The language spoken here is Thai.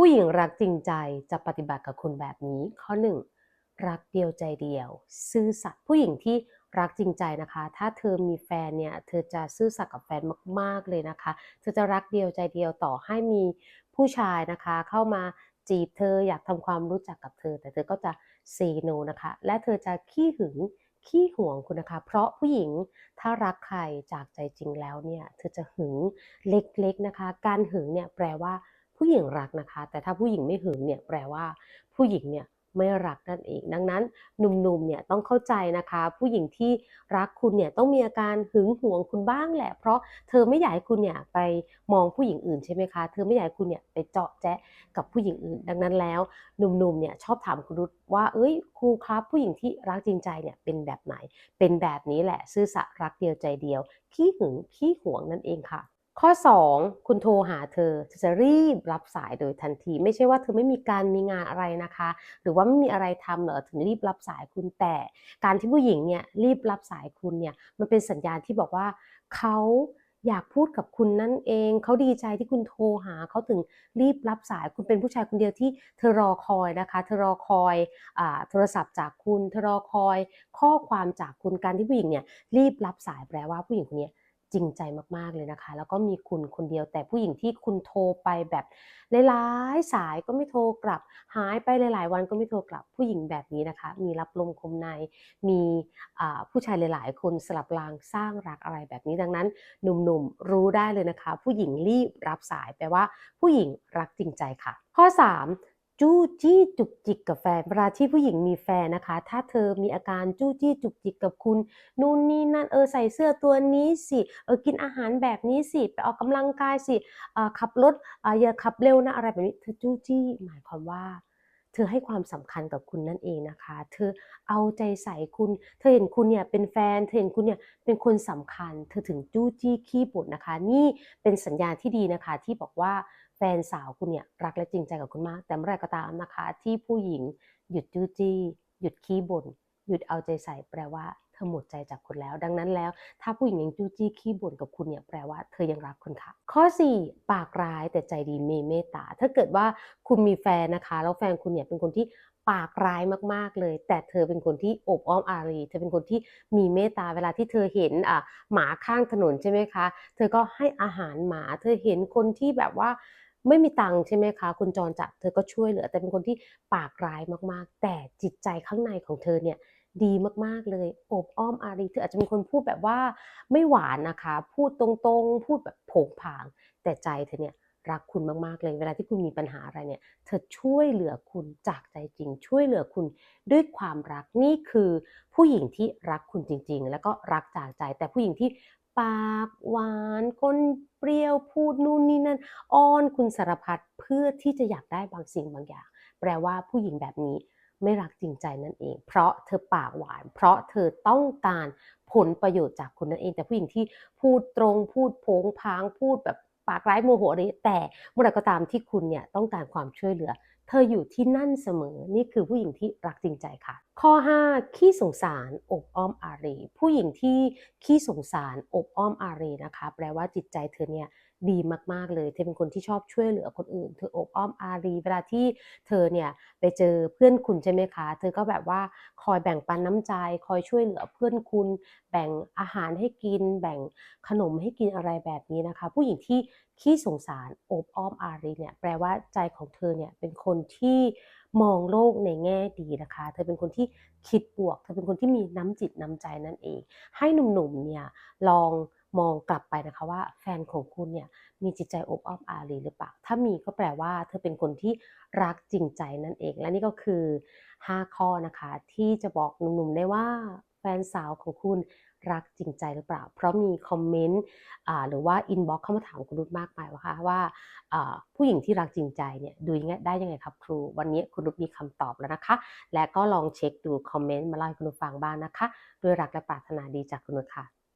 ผู้หญิงรักจริงใจจะปฏิบัติกับคุณแบบนี้ ข้อ 1 รักเดียวใจเดียว ซื่อสัตย์ผู้หญิงที่รักจริงใจนะคะ ถ้าเธอมีแฟนเนี่ย เธอจะซื่อสัตย์กับแฟนมาก ๆ เลยนะคะ เธอจะรักเดียวใจเดียวต่อให้มีผู้ชายนะคะ เข้ามาจีบเธออยากทำความรู้จักกับเธอ แต่เธอก็จะเซโนนะคะ และเธอจะขี้หึงขี้หวงคุณนะคะ เพราะผู้หญิงถ้ารักใครจากใจจริงแล้วเนี่ย เธอจะหึงเล็กๆนะคะ การหึงเนี่ยแปลว่า ผู้หญิงรักนะคะ แต่ถ้าผู้หญิงไม่หึงเนี่ยแปลว่า ผู้หญิงเนี่ยไม่รักนั่นเอง ดังนั้นหนุ่มๆเนี่ยต้องเข้าใจนะคะ ผู้หญิงที่รักคุณเนี่ยต้องมีอาการหึงหวงคุณบ้างแหละ เพราะเธอไม่อยากให้คุณเนี่ยไปมองผู้หญิงอื่นใช่ไหมคะเธอไม่อยากให้คุณเนี่ยไปเจาะแจ๊ะกับผู้หญิงอื่น ดังนั้นแล้วหนุ่มๆเนี่ยชอบถามคุณรุตว่าเอ้ยครูครับ ผู้หญิงที่รักจริงใจเนี่ยเป็นแบบไหน เป็นแบบนี้แหละซื่อสัตย์รักเดียวใจเดียวขี้หึงขี้หวงนั่นเองค่ะ ข้อ 2 คุณโทรหาเธอเธอจะรีบรับสายโดยทันที ไม่ใช่ว่าเธอไม่มีการมีงานอะไรนะคะ หรือว่าไม่มีอะไรทำเหรอถึงรีบรับสายคุณแต่ การที่ผู้หญิงเนี่ยรีบรับสายคุณเนี่ยมันเป็นสัญญาณที่บอกว่าเขาอยากพูดกับคุณนั่นเอง เขาดีใจที่คุณโทรหา เขาถึงรีบรับสาย คุณเป็นผู้ชายคนเดียวที่เธอรอคอยนะคะ เธอรอคอยอโทรศัพท์จากคุณ เธอรอคอย ข้อความจากคุณ การที่ผู้หญิงเนี่ยรีบรับสายแปลว่าผู้หญิงคนนี้ จริงใจมากๆเลยนะคะ แล้วก็มีคุณคนเดียวแต่ผู้หญิงที่คุณโทรไปแบบหลายๆสายก็ไม่โทรกลับ หายไปหลายๆ วันก็ไม่โทรกลับผู้หญิงแบบนี้นะคะ มีรับลมคมในมีผู้ชายหลายๆ คนสลับรางสร้างรักอะไรแบบนี้ดังนั้นหนุ่มๆรู้ได้เลยนะคะ ผู้หญิงรีบรับสายแปลว่าผู้หญิงรักจริงใจค่ะ ข้อ 3 จู้จี้จุกจิกกับแฟนเวลาที่ผู้หญิงมีแฟนนะคะ ถ้าเธอมีอาการจู้จี้จุกจิกกับคุณ นู่นนี่นั่นเออใส่เสื้อตัวนี้สิเออกินอาหารแบบนี้สิไปออกกำลังกายสิขับรถอย่าขับเร็วนะอะไรแบบนี้เธอจู้จี้หมายความว่า เธอให้ความสำคัญกับคุณนั่นเองนะคะ เธอเอาใจใส่คุณ เธอเห็นคุณเนี่ยเป็นแฟน เธอเห็นคุณเนี่ยเป็นคนสำคัญ เธอถึงจู้จี้ขี้บ่นนะคะ นี่เป็นสัญญาณที่ดีนะคะที่บอกว่า แฟนสาวคุณเนี่ยรักและจริงใจกับคุณมาก แต่เมื่อไรก็ตามนะคะ ที่ผู้หญิงหยุดจู้จี้หยุดขี้บ่นหยุดเอาใจใส่แปลว่าเธอหมดใจจากคุณแล้ว ดังนั้นแล้ว ถ้าผู้หญิงยังจู้จี้ขี้บ่นกับคุณเนี่ยแปลว่าเธอยังรักคุณค่ะ ข้อ 4 ปากร้ายแต่ใจดีมีเมตตาถ้าเกิดว่าคุณมีแฟนนะคะ แล้วแฟนคุณเนี่ยเป็นคนที่ปากร้ายมากๆเลย แต่เธอเป็นคนที่อบอ้อมอารี เธอเป็นคนที่มีเมตตาเวลาที่เธอเห็นอะหมาข้างถนนใช่ไหมคะ เธอก็ให้อาหารหมา เธอเห็นคนที่แบบว่า ไม่มีตังค์ใช่ไหมคะ คุณจรจัดเธอก็ช่วยเหลือ แต่เป็นคนที่ปากร้ายมากๆ แต่จิตใจข้างในของเธอเนี่ยดีมากๆเลยอบอ้อมอารีเธออาจจะเป็นคนพูดแบบว่าไม่หวานนะคะ พูดตรงๆ พูดแบบผงผาง แต่ใจเธอเนี่ยรักคุณมากๆเลย เวลาที่คุณมีปัญหาอะไรเนี่ย เธอช่วยเหลือคุณจากใจจริง ช่วยเหลือคุณด้วยความรักนี่คือผู้หญิงที่รักคุณจริง ๆ แล้วก็รักจากใจ แต่ผู้หญิงที่ ปากหวานก้นเปรี้ยวพูดนู่นนี่นั่นอ้อนคุณสารพัดเพื่อที่จะอยากได้บางสิ่งบางอย่าง แปลว่าผู้หญิงแบบนี้ไม่รักจริงใจนั่นเอง เพราะเธอปากหวาน เพราะเธอต้องการผลประโยชน์จากคุณนั่นเอง แต่ผู้หญิงที่พูดตรงพูดโผงพางพูดแบบ ปากร้ายโมโหอะไรแต่เมื่อไรก็ตามที่คุณเนี่ยต้องการความช่วยเหลือ เธออยู่ที่นั่นเสมอนี่คือผู้หญิงที่รักจริงใจค่ะ ข้อ 5 ขี้สงสารอบอ้อมอารี ผู้หญิงที่ขี้สงสารอบอ้อมอารีนะคะ แปลว่าจิตใจเธอเนี่ย ดีมาก ๆ เลย เธอเป็นคนที่ชอบช่วยเหลือคนอื่น เธออบอ้อมอารี เวลาที่เธอเนี่ยไปเจอเพื่อนคุณใช่ไหมคะ เธอก็แบบว่าคอยแบ่งปันน้ำใจ คอยช่วยเหลือเพื่อนคุณ แบ่งอาหารให้กิน แบ่งขนมให้กินอะไรแบบนี้นะคะ ผู้หญิงที่ขี้สงสารอบอ้อมอารีเนี่ยแปลว่าใจของเธอเนี่ยเป็นคนที่มองโลกในแง่ดีนะคะ เธอเป็นคนที่คิดบวก เธอเป็นคนที่มีน้ำจิตน้ำใจนั่นเอง ให้หนุ่มๆเนี่ยลอง มองกลับไปนะคะว่าแฟนของคุณเนี่ยมีจิตใจอบอ้อมอารีหรือเปล่า ถ้ามีก็แปลว่าเธอเป็นคนที่รักจริงใจนั่นเอง และนี่ก็คือ 5 ข้อนะคะที่จะบอกหนุ่มๆได้ว่าแฟนสาวของคุณรักจริงใจหรือเปล่า เพราะมีคอมเมนต์หรือว่าอินบ็อกเข้ามาถามคุณรุ่มากมายว่าว่าผู้หญิงที่รักจริงใจเนี่ยดูยังไงได้ยังไงครับครู วันนี้คุณรุ่มีคำตอบแล้วนะคะ และก็ลองเช็คดูคอมเมนต์มาเล่าให้คุณรุ่ฟังบ้างนะคะ ด้วยรักและปรารถนาดีจากคุณรุ่ค่ะ